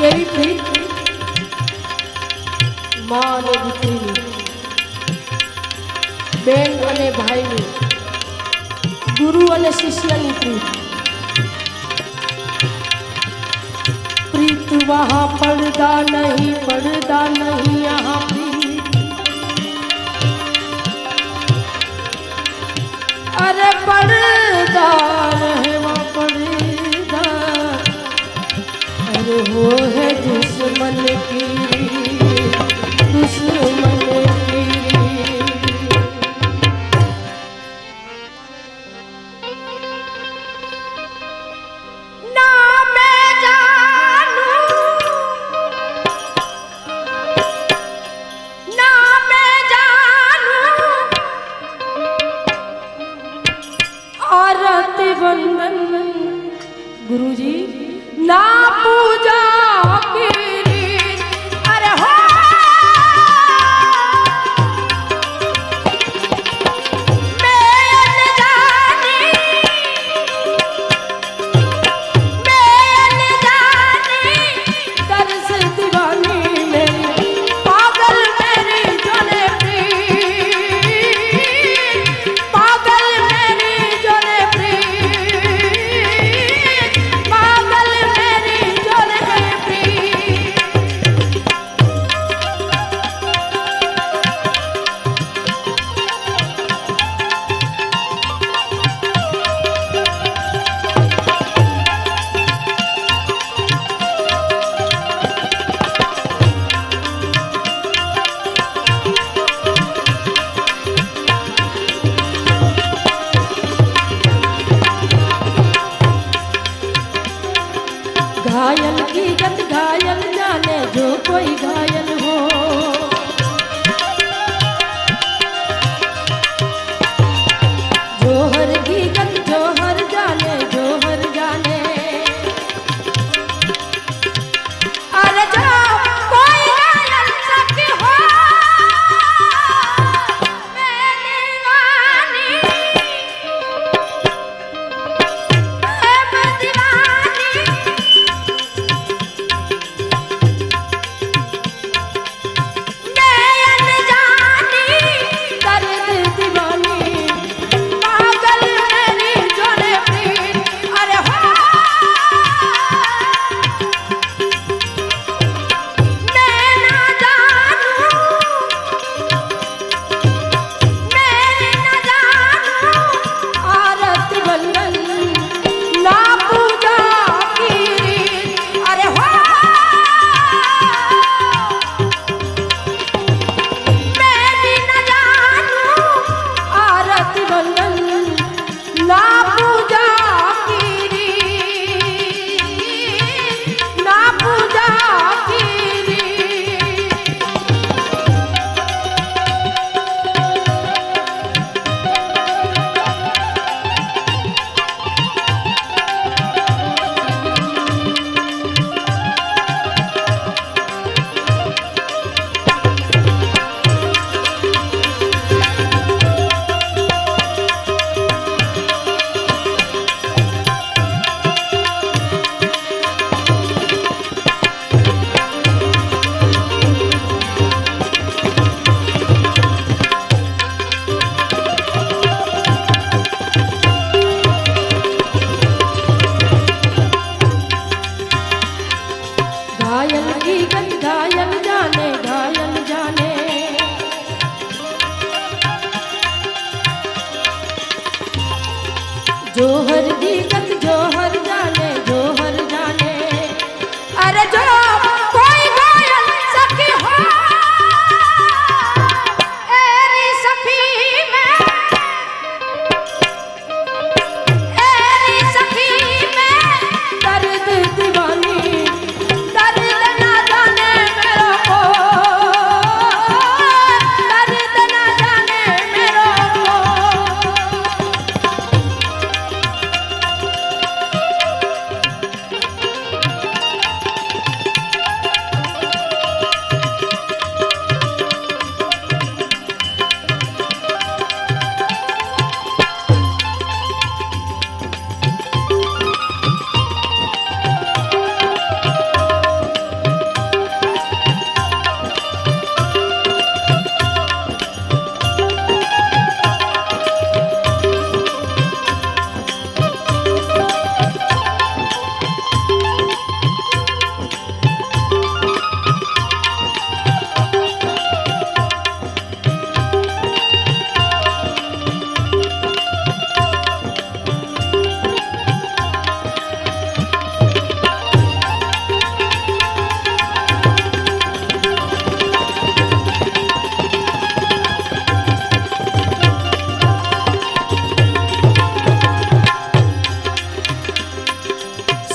કેવી પ્રીત માં અને દીકરીની બેન અને ભાઈની ગુરુ અને શિષ્યની પ્રીત પ્રીત વહા પડદા નહીં પડદા નહીં યહાં અરે પડદા वो है दुश्मन की दुश्मन घायल की गत घायल जाने जो कोई घायल हो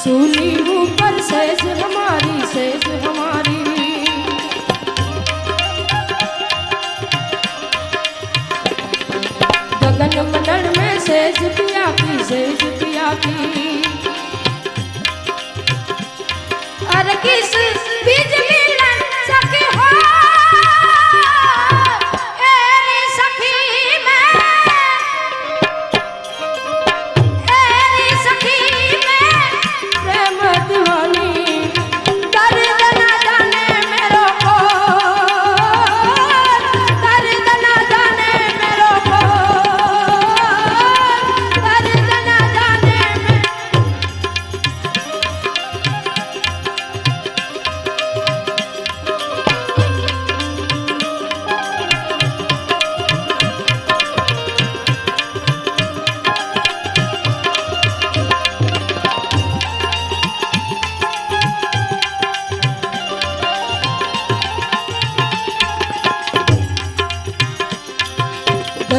सूली ऊपर सेज हमारी सेज हमारी गगन मंडल में सेज पिया की सेज पिया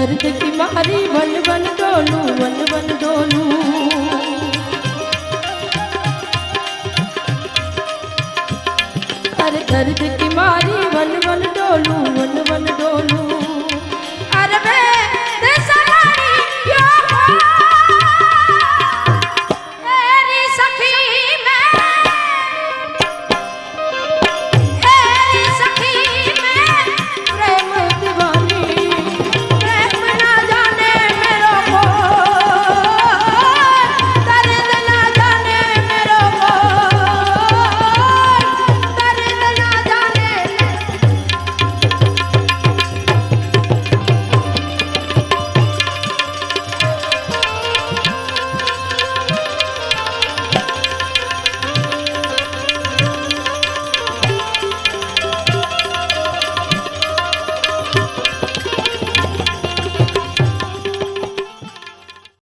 ધરતી મારી વન વન ડોલું વન વન ડોલું. અરે ધરતી મારી વન વન ડોલું વન વન ડોલું.